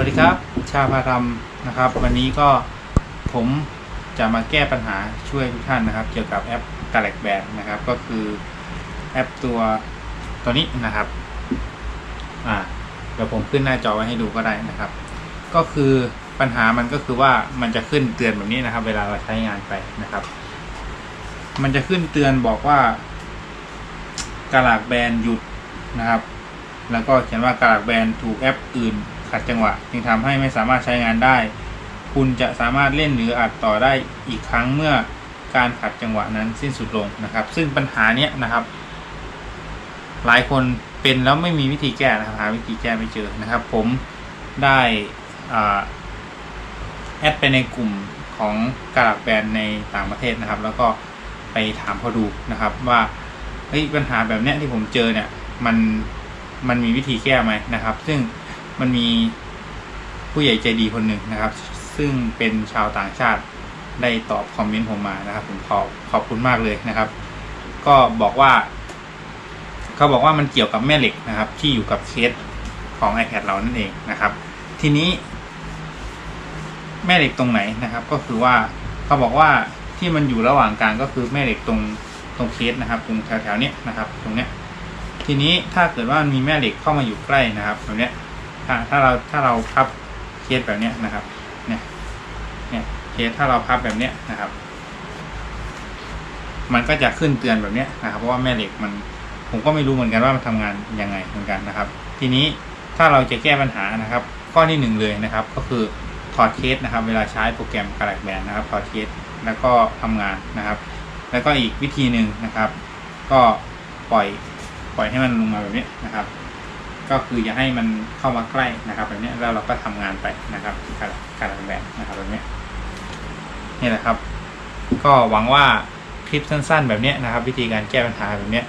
วัสดีครับ ชาพาธรรมนะครับ วันนี้ก็ผมจะมาแก้ปัญหาช่วยทุกท่านนะครับ เกี่ยวกับแอป g a l a x Band นะครับ ก็คือแอปตัวตัวนี้นะครับอ่าเดี๋ยวผมขึ้นหน้าจอไว้ให้ดูก็ได้นะครับ ก็คือปัญหามันก็คือว่ามันจะขึ้นเตือนแบบนี้นะครับ เวลาเราใช้งานไปนะครับ มันจะขึ้นเตือนบอกว่ากาลากแบนหยุดนะครับ แล้วก็เขียนว่ากาลากแบนถูกแอปอื่น ขัดจังหวะ จึงทำให้ไม่สามารถใช้งานได้ คุณจะสามารถเล่นหรืออัดต่อได้อีกครั้งเมื่อการขัดจังหวะนั้นสิ้นสุดลงนะครับ ซึ่งปัญหาเนี้ยนะครับ หลายคนเป็นแล้วไม่มีวิธีแก้นะครับหาวิธีแก้ไม่เจอนะครับ ผมได้อ่าแอดไปในกลุ่มของกาลากแบรนด์ในต่างประเทศนะครับ แล้วก็ไปถามเขาดูนะครับ ว่าเฮ้ยปัญหาแบบเนี้ยที่ผมเจอเนี่ยมันมันมีวิธีแก้ไหมนะครับ ซึ่ง มันมีผู้ใหญ่ใจดีคนหนึ่งนะครับ ซึ่งเป็นชาวต่างชาติได้ตอบคอมเมนต์ผมมานะครับ ผมขอบขอบคุณมากเลยนะครับ ก็บอกว่า เขาบอกว่ามันเกี่ยวกับแม่เหล็กนะครับ ที่อยู่กับเคสของ iPad เรานั่นเองนะครับ ทีนี้ แม่เหล็กตรงไหนนะครับ ก็คือว่าเขาบอกว่าที่มันอยู่ระหว่างกลางก็คือแม่เหล็กตรงตรงเคสนะครับ ตรงแถวๆเนี้ยนะครับ ตรงเนี้ยทีนี้ถ้าเกิดว่ามันมีแม่เหล็กเข้ามาอยู่ใกล้นะครับแบบเนี้ย ถ้าถ้าเราถ้าเราพับเคสแบบเนี้ยนะครับ เนี่ย เนี่ยเคสถ้าเราพับแบบเนี้ยนะครับ มันก็จะขึ้นเตือนแบบเนี้ยนะครับ เพราะว่าแม่เหล็กมัน ผมก็ไม่รู้เหมือนกันว่ามันทำงานยังไงเหมือนกันนะครับ ทีนี้ถ้าเราจะแก้ปัญหานะครับ ข้อที่หนึ่งเลยนะครับ ก็คือถอดเคสนะครับ เวลาใช้โปรแกรมกระดาษแบนนะครับถอดเคสแล้วก็ทำงานนะครับ แล้วก็อีกวิธีหนึ่งนะครับ ก็ปล่อยปล่อยให้มันลงมาแบบนี้นะครับ ก็คืออย่าให้มันเข้ามาใกล้นะครับแบบนี้แล้วเราก็ทำงานไปนะครับการการแบนนะครับแบบนี้นี่แหละครับ ก็หวังว่าคลิปสั้นๆ แบบนี้นะครับ วิธีการแก้ปัญหาแบบนี้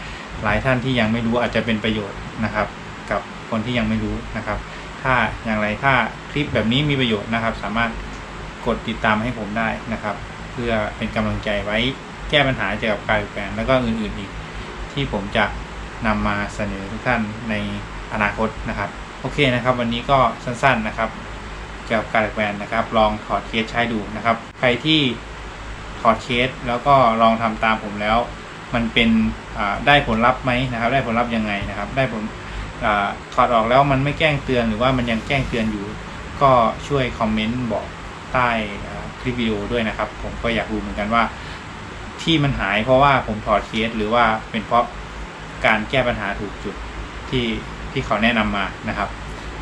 หลายท่านที่ยังไม่รู้อาจจะเป็นประโยชน์นะครับ กับคนที่ยังไม่รู้นะครับ ถ้าอย่างไรถ้าคลิปแบบนี้มีประโยชน์นะครับ สามารถกดติดตามให้ผมได้นะครับ เพื่อเป็นกำลังใจไว้แก้ปัญหาเกี่ยวกับการแปลงแล้วก็อื่นๆอีก ที่ผมจะนำมาเสนอทุกท่านใน อนาคตนะครับโอเคนะครับ วันนี้ก็สั้นๆนะครับ เกี่ยวกับการแปลงนะครับ ลองถอดเคสใช้ดูนะครับ ใครที่ถอดเคสแล้วก็ลองทำตามผมแล้ว มันเป็นได้ผลลัพธ์ไหมนะครับ ได้ผลลัพธ์ยังไงนะครับ ได้ผลอถอดออกแล้วมันไม่แกล้งเตือนหรือว่ามันยังแกล้งเตือนอยู่ ก็ช่วยคอมเมนต์บอกใต้คลิปวิดีโอด้วยนะครับ ผมก็อยากรู้เหมือนกันว่า ที่มันหายเพราะว่าผมถอดเคสหรือว่าเป็นเพราะการแก้ปัญหาถูกจุดที่ ที่เขาแนะนำมานะครับ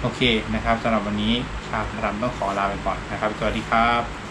โอเคนะครับสำหรับวันนี้ชาวพารำต้องขอลาไปก่อนนะครับ สวัสดีครับ